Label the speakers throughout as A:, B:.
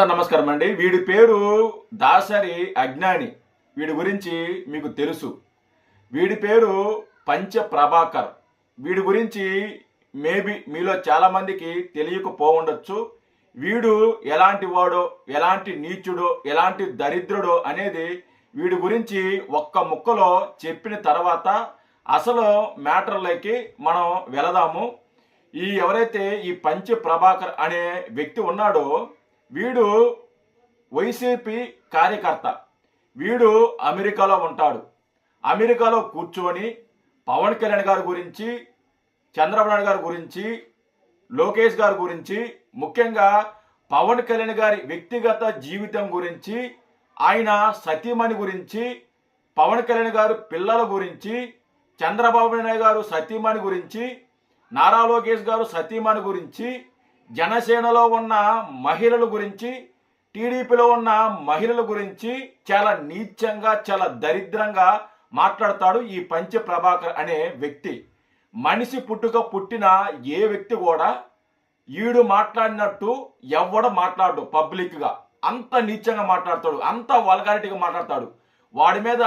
A: అందరు నమస్కారం అండి. వీడి పేరు దాసరి అజ్ఞాని. వీడి గురించి మీకు తెలుసు. వీడి పేరు పంచ ప్రభాకర్. వీడి గురించి మేబీ మీలో చాలామందికి తెలియకపోవుండొచ్చు. వీడు ఎలాంటి వాడో ఎలాంటి నీచుడో ఎలాంటి దరిద్రుడో అనేది వీడి గురించి ఒక్క ముక్కలో చెప్పిన తర్వాత అసలు మ్యాటర్లోకి మనం వెళదాము. ఈ ఎవరైతే ఈ పంచ ప్రభాకర్ అనే వ్యక్తి ఉన్నాడో వీడు వైసీపీ కార్యకర్త. వీడు అమెరికాలో ఉంటాడు. అమెరికాలో కూర్చొని పవన్ కళ్యాణ్ గారి గురించి చంద్రబాబు నాయుడు గారి గురించి లోకేష్ గారి గురించి ముఖ్యంగా పవన్ కళ్యాణ్ గారి వ్యక్తిగత జీవితం గురించి ఆయన సతీమణి గురించి పవన్ కళ్యాణ్ గారు పిల్లల గురించి చంద్రబాబు నాయుడు గారు సతీమణి గురించి నారా లోకేష్ గారు సతీమణి గురించి జనసేనలో ఉన్న మహిళల గురించి టీడీపీలో ఉన్న మహిళల గురించి చాలా నీచంగా చాలా దరిద్రంగా మాట్లాడతాడు ఈ పంచ ప్రభాకర్ అనే వ్యక్తి. మనిషి పుట్టుక పుట్టిన ఏ వ్యక్తి కూడా ఈడు మాట్లాడినట్టు ఎవడ మాట్లాడు పబ్లిక్గా. అంత నీచంగా మాట్లాడతాడు అంత వల్గారిటీగా మాట్లాడతాడు. వాడి మీద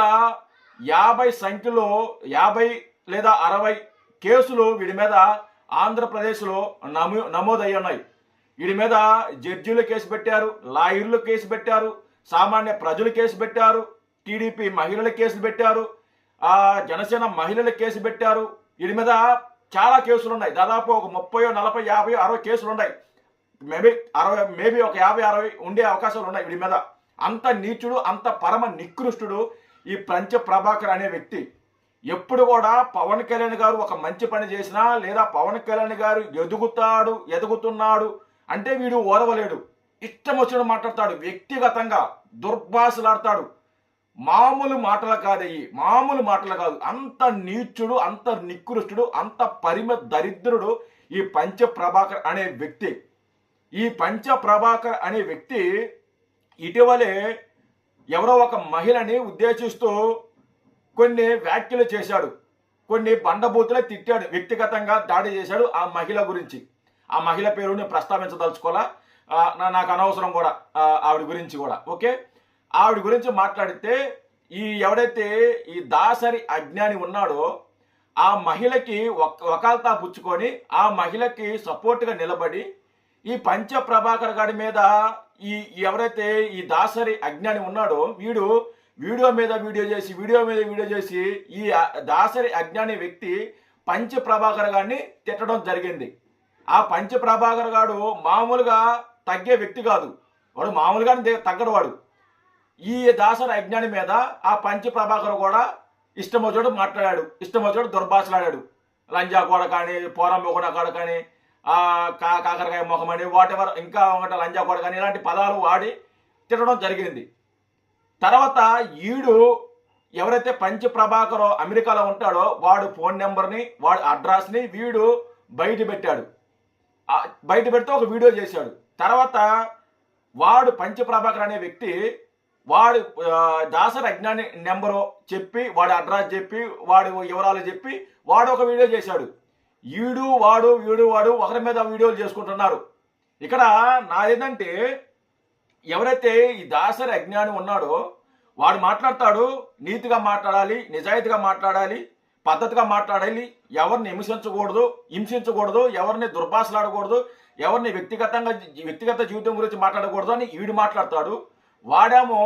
A: యాభై సంఖ్యలో యాభై లేదా అరవై కేసులు వీడి మీద ఆంధ్రప్రదేశ్లో నమో నమోదయ్యి ఉన్నాయి. వీడి మీద జడ్జీలు కేసు పెట్టారు లాయర్లు కేసు పెట్టారు సామాన్య ప్రజలు కేసు పెట్టారు టీడీపీ మహిళల కేసు పెట్టారు ఆ జనసేన మహిళల కేసు పెట్టారు. వీడి మీద చాలా కేసులు ఉన్నాయి. దాదాపు ఒక ముప్పై నలభై యాభై అరవై కేసులు ఉన్నాయి. మేబీ అరవై మేబీ ఒక యాభై అరవై ఉండే అవకాశాలు ఉన్నాయి వీడి మీద. అంత నీచుడు అంత పరమ నికృష్టుడు ఈ ప్రంచ ప్రభాకర్ అనే వ్యక్తి. ఎప్పుడు కూడా పవన్ కళ్యాణ్ గారు ఒక మంచి పని చేసినా లేదా పవన్ కళ్యాణ్ గారు ఎదుగుతాడు ఎదుగుతున్నాడు అంటే వీడు ఓరవలేడు. ఇష్టం వచ్చినట్టు మాట్లాడతాడు వ్యక్తిగతంగా దుర్భాషలాడతాడు. మామూలు మాటలు కాదయ్యి మామూలు మాటలు కాదు. అంత నీచుడు అంత నికృష్టుడు అంత పరిమ దరిద్రుడు ఈ పంచ ప్రభాకర్ అనే వ్యక్తి. ఈ పంచ ప్రభాకర్ అనే వ్యక్తి ఇటీవలే ఎవరో ఒక మహిళని ఉద్దేశిస్తూ కొన్ని వ్యాఖ్యలు చేశాడు. కొన్ని బండబూతులే తిట్టాడు. వ్యక్తిగతంగా దాడి చేశాడు ఆ మహిళ గురించి. ఆ మహిళ పేరుని ప్రస్తావించదలుచుకోవాలా? నా- నాకు అనవసరం కూడా ఆవిడ గురించి కూడా. ఓకే? ఆవిడ గురించి మాట్లాడితే ఈ ఎవడైతే ఈ దాసరి అజ్ఞాని ఉన్నాడో ఆ మహిళకి ఒక వకాల్తా పుచ్చుకొని ఆ మహిళకి సపోర్ట్గా నిలబడి ఈ పంచ ప్రభాకర్ గారి మీద ఈ ఎవరైతే ఈ దాసరి అజ్ఞాని ఉన్నాడో వీడు వీడియో మీద వీడియో చేసి వీడియో మీద వీడియో చేసి ఈ దాసరి అజ్ఞాని వ్యక్తి పంచ ప్రభాకర్ గారిని తిట్టడం జరిగింది. ఆ పంచ ప్రభాకర్ గారు మామూలుగా తగ్గే వ్యక్తి కాదు. వాడు మామూలుగానే తగ్గడు వాడు. ఈ దాసరి అజ్ఞాని మీద ఆ పంచ ప్రభాకర్ కూడా ఇష్టం వచ్చాడు మాట్లాడాడు. ఇష్టం వచ్చాడు దుర్భాషలాడాడు. లంజా కూడా కానీ పోరం కూడా కాడ కానీ కా కాకరకాయ ముఖం అని వాటెవర్ ఇంకా ఒకటి లంజా కూడా కానీ ఇలాంటి పదాలు వాడి తిట్టడం జరిగింది. తర్వాత ఈడు ఎవరైతే పంచ ప్రభాకరో అమెరికాలో ఉంటాడో వాడు ఫోన్ నెంబర్ని వాడు అడ్రస్ని వీడు బయట పెట్టాడు. బయట పెడితే ఒక వీడియో చేశాడు. తర్వాత వాడు పంచ ప్రభాకర్ అనే వ్యక్తి వాడు దాసరి అజ్ఞాని నెంబరు చెప్పి వాడు అడ్రస్ చెప్పి వాడు వివరాలు చెప్పి వాడు ఒక వీడియో చేశాడు. ఈడు వాడు వీడు వాడు ఒకరి మీద వీడియోలు చేసుకుంటున్నారు. ఇక్కడ నాదేంటంటే ఎవరైతే ఈ దాసరి అజ్ఞాని ఉన్నాడో వాడు మాట్లాడతాడు నీతిగా మాట్లాడాలి నిజాయితీగా మాట్లాడాలి పద్ధతిగా మాట్లాడాలి ఎవరిని హింసించకూడదు హింసించకూడదు ఎవరిని దుర్భాషలాడకూడదు ఎవరిని వ్యక్తిగతంగా వ్యక్తిగత జీవితం గురించి మాట్లాడకూడదు అని వీడు మాట్లాడతాడు. వాడేమో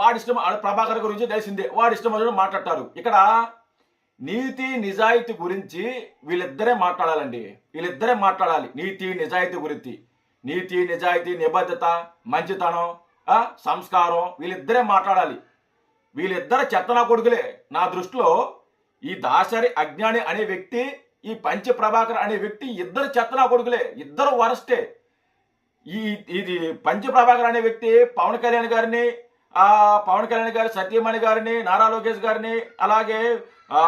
A: వాడి ఇష్టం ప్రభాకర్ గురించి తెలిసిందే వాడి ఇష్టం వచ్చినట్టు మాట్లాడతారు. ఇక్కడ నీతి నిజాయితీ గురించి వీళ్ళిద్దరే మాట్లాడాలండి. వీళ్ళిద్దరే మాట్లాడాలి నీతి నిజాయితీ గురించి. నీతి నిజాయితీ నిబద్ధత మంచితనం సంస్కారం వీళ్ళిద్దరే మాట్లాడాలి. వీళ్ళిద్దరు చెత్తనా కొడుకులే. నా దృష్టిలో ఈ దాసరి అజ్ఞాని అనే వ్యక్తి ఈ పంచ ప్రభాకర్ అనే వ్యక్తి ఇద్దరు చెత్తనా కొడుకులే. ఇద్దరు వరస్టే. ఈ ఇది పంచ ప్రభాకర్ అనే వ్యక్తి పవన్ కళ్యాణ్ గారిని ఆ పవన్ కళ్యాణ్ గారి సత్యమణి గారిని నారా లోకేష్ గారిని అలాగే ఆ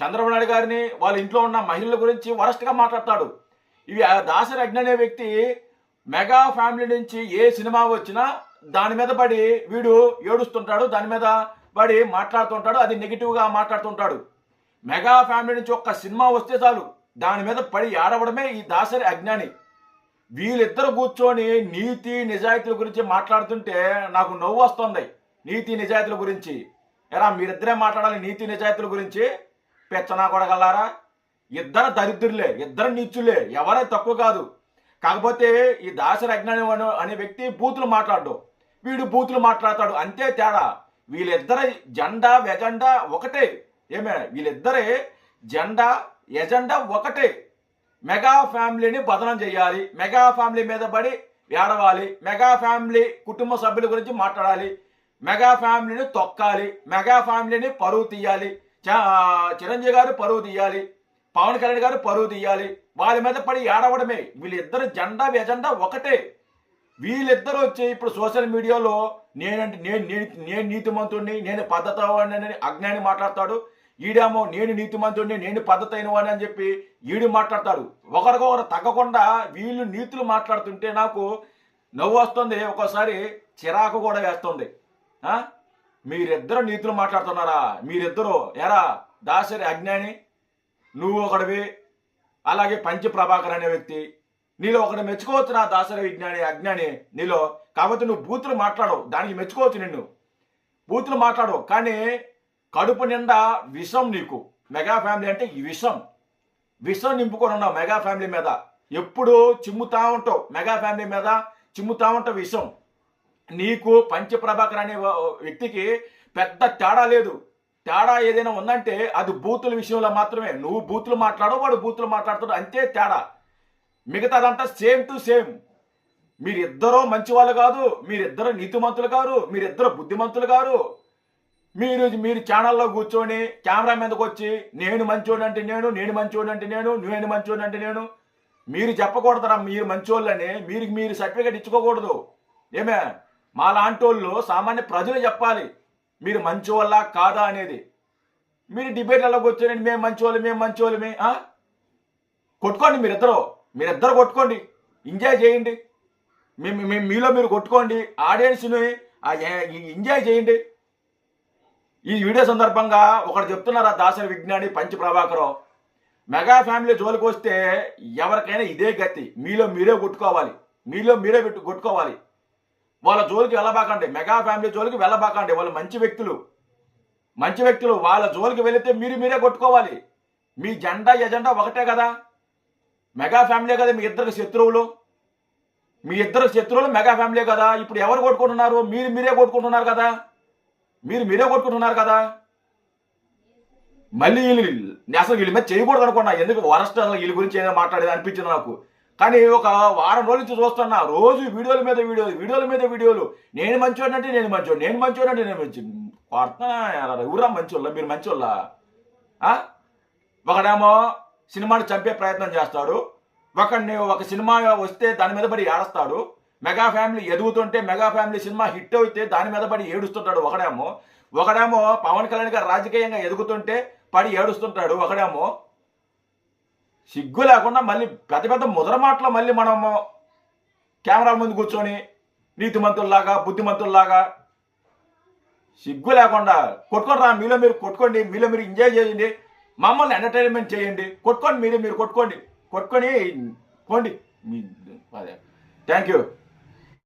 A: చంద్రబాబు నాయుడు గారిని వాళ్ళ ఇంట్లో ఉన్న మహిళల గురించి వరస్ట్గా మాట్లాడతాడు. ఇవి ఆ దాసరి అనే వ్యక్తి మెగా ఫ్యామిలీ నుంచి ఏ సినిమా వచ్చినా దాని మీద పడి వీడు ఏడుస్తుంటాడు దాని మీద పడి మాట్లాడుతుంటాడు అది నెగిటివ్గా మాట్లాడుతుంటాడు. మెగా ఫ్యామిలీ నుంచి ఒక్క సినిమా వస్తే చాలు దాని మీద పడి ఏడవడమే ఈ దాసరి అజ్ఞాని. వీళ్ళిద్దరు కూర్చొని నీతి నిజాయితీల గురించి మాట్లాడుతుంటే నాకు నవ్వు వస్తుంది నీతి నిజాయితీల గురించి. ఎరా మీరిద్దరే మాట్లాడాలి నీతి నిజాయితీల గురించి? పెచ్చనా కొడగలరా ఇద్దరు దరిద్రులే ఇద్దరు నీచులే ఎవరే తక్కువ కాదు. కాకపోతే ఈ దాసరి అజ్ఞాని అనే- వ్యక్తి బూతులు మాట్లాడు. వీడు బూతులు మాట్లాడతాడు అంతే తేడా. వీళ్ళిద్దరి జెండా వెజెండా ఒకటే. ఏమే? వీళ్ళిద్దరే జెండా ఎజెండా ఒకటే. మెగా ఫ్యామిలీని బదనం చేయాలి. మెగా ఫ్యామిలీ మీద పడి ఏడవాలి. మెగా ఫ్యామిలీ కుటుంబ సభ్యుల గురించి మాట్లాడాలి. మెగా ఫ్యామిలీని తొక్కాలి. మెగా ఫ్యామిలీని పరువు తీయాలి. చ- చిరంజీవి గారు పరువు తీయాలి. పవన్ కళ్యాణ్ గారు పరువు తీయాలి. వాళ్ళ మీద పడి ఏడవడమే. వీళ్ళిద్దరు జెండా ఎజెండా ఒకటే. వీళ్ళిద్దరూ వచ్చి ఇప్పుడు సోషల్ మీడియాలో నేనంటే నేను నేను నేను నీతిమంతుడిని నేను పద్ధతి అజ్ఞాని మాట్లాడతాడు. ఈడేమో నేను నీతిమంతుడిని నేను పద్ధతి అయిన వాడిని అని చెప్పి ఈడు మాట్లాడతాడు. ఒకరికొకరు తగ్గకుండా వీళ్ళు నీతులు మాట్లాడుతుంటే నాకు నవ్వు వస్తుంది. ఒక్కోసారి చిరాకు కూడా వేస్తుంది. మీరిద్దరు నీతులు మాట్లాడుతున్నారా? మీరిద్దరు ఎరా దాసరి అజ్ఞాని? నువ్వు ఒకడివి. అలాగే పంచ ప్రభాకర్ అనే వ్యక్తి. నీలో ఒకటి మెచ్చుకోవచ్చు నా దాసరి విజ్ఞాని అజ్ఞాని. నీలో. కాబట్టి నువ్వు బూతులు మాట్లాడవు. దానికి మెచ్చుకోవచ్చు నిన్ను. బూతులు మాట్లాడవు. కానీ కడుపు నిండా విషం నీకు. మెగా ఫ్యామిలీ అంటే ఈ విషం. విషం నింపుకొని ఉన్నావు మెగా ఫ్యామిలీ మీద. ఎప్పుడు చిమ్ముతా ఉంటావు మెగా ఫ్యామిలీ మీద. చిమ్ముతా ఉంటావు విషం. నీకు పంచ ప్రభాకర్ అనే వ్యక్తికి పెద్ద తేడా లేదు. తేడా ఏదైనా ఉందంటే అది బూతుల విషయంలో మాత్రమే. నువ్వు బూతులు మాట్లాడవు వాడు బూతులు మాట్లాడుతాడు. అంతే తేడా. మిగతాదంతా సేమ్ టు సేమ్. మీరిద్దరూ మంచి వాళ్ళు కాదు మీరిద్దరు నీతిమంతులు కారు మీరిద్దరు బుద్ధిమంతులు కారు. మీరు మీరు ఛానల్లో కూర్చొని కెమెరా మీదకి వచ్చి నేను మంచోడు అంటే నేను నేను మంచోడు అంటే నేను నేను మంచోడు అంటే నేను మీరు చెప్పకూడదురా మీరు మంచోళ్ళని మీరు మీరు సర్టిఫికేట్ ఇచ్చుకోకూడదు. ఏమే? మా లాంటి వాళ్ళు సామాన్య ప్రజలు చెప్పాలి. మీరు మంచోళ్ళ కాదా అనేది. మీరు డిబేట్లలో కూర్చొని మేము మంచోళ్ళు మేము మంచోళ్ళమే కొట్టుకోండి మీరిద్దరు. మీరిద్దరు కొట్టుకోండి. ఎంజాయ్ చేయండి. మేము మీలో మీరు కొట్టుకోండి. ఆడియన్స్ని ఎంజాయ్ చేయండి. ఈ వీడియో సందర్భంగా ఒకటి చెప్తున్నారా దాసరి విజ్ఞాని పంచ ప్రభాకరం? మెగా ఫ్యామిలీ జోలికి వస్తే ఎవరికైనా ఇదే గతి. మీలో మీరే కొట్టుకోవాలి. మీలో మీరే పెట్టు కొట్టుకోవాలి. వాళ్ళ జోలికి వెళ్ళబాకండి. మెగా ఫ్యామిలీ జోలికి వెళ్ళబాకండి. వాళ్ళు మంచి వ్యక్తులు. మంచి వ్యక్తులు. వాళ్ళ జోలికి వెళితే మీరు మీరే కొట్టుకోవాలి. మీ జెండా ఎజెండా ఒకటే కదా. మెగా ఫ్యామిలీ కదా మీ ఇద్దరు శత్రువులు. మీ ఇద్దరు శత్రువులు మెగా ఫ్యామిలీ కదా. ఇప్పుడు ఎవరు కొట్టుకుంటున్నారు? మీరు మీరే కొట్టుకుంటున్నారు కదా. మీరు మీరే కొట్టుకుంటున్నారు కదా. మళ్ళీ వీళ్ళు అసలు వీళ్ళ మీద చేయకూడదు అనుకున్నా ఎందుకు? వరస్ట్ అసలు వీళ్ళ గురించి ఏదైనా మాట్లాడేది అనిపించింది నాకు? కానీ ఒక వారం రోజుల నుంచి చూస్తున్నా రోజు వీడియోల మీద వీడియోలు వీడియోల మీద వీడియోలు. నేను మంచోడంటే నేను మంచోడు నేను మంచోడంటే నేను మంచి ఎవరా మంచోళ్ళ మీరు మంచోళ్ళ? ఒకడేమో సినిమాని చంపే ప్రయత్నం చేస్తాడు. ఒకడిని ఒక సినిమా వస్తే దాని మీద పడి ఏడుస్తాడు. మెగా ఫ్యామిలీ ఎదుగుతుంటే మెగా ఫ్యామిలీ సినిమా హిట్ అయితే దాని మీద పడి ఏడుస్తుంటాడు ఒకడేమో. ఒకడేమో పవన్ కళ్యాణ్ గారు రాజకీయంగా ఎదుగుతుంటే పడి ఏడుస్తుంటాడు ఒకడేమో. సిగ్గు లేకుండా మళ్ళీ పెద్ద పెద్ద ముదర మాటలు మళ్ళీ మనము కెమెరా ముందు కూర్చొని నీతిమంతుల్లాగా బుద్ధిమంతుల్లాగా సిగ్గు లేకుండా కొట్టుకొని రా మీలో మీరు కొట్టుకోండి మీలో మీరు ఎంజాయ్ చేయండి మమ్మల్ని ఎంటర్టైన్మెంట్ చేయండి కొట్టుకోండి మీరే మీరు కొట్టుకోండి కొట్టుకొని పోండి. Thank you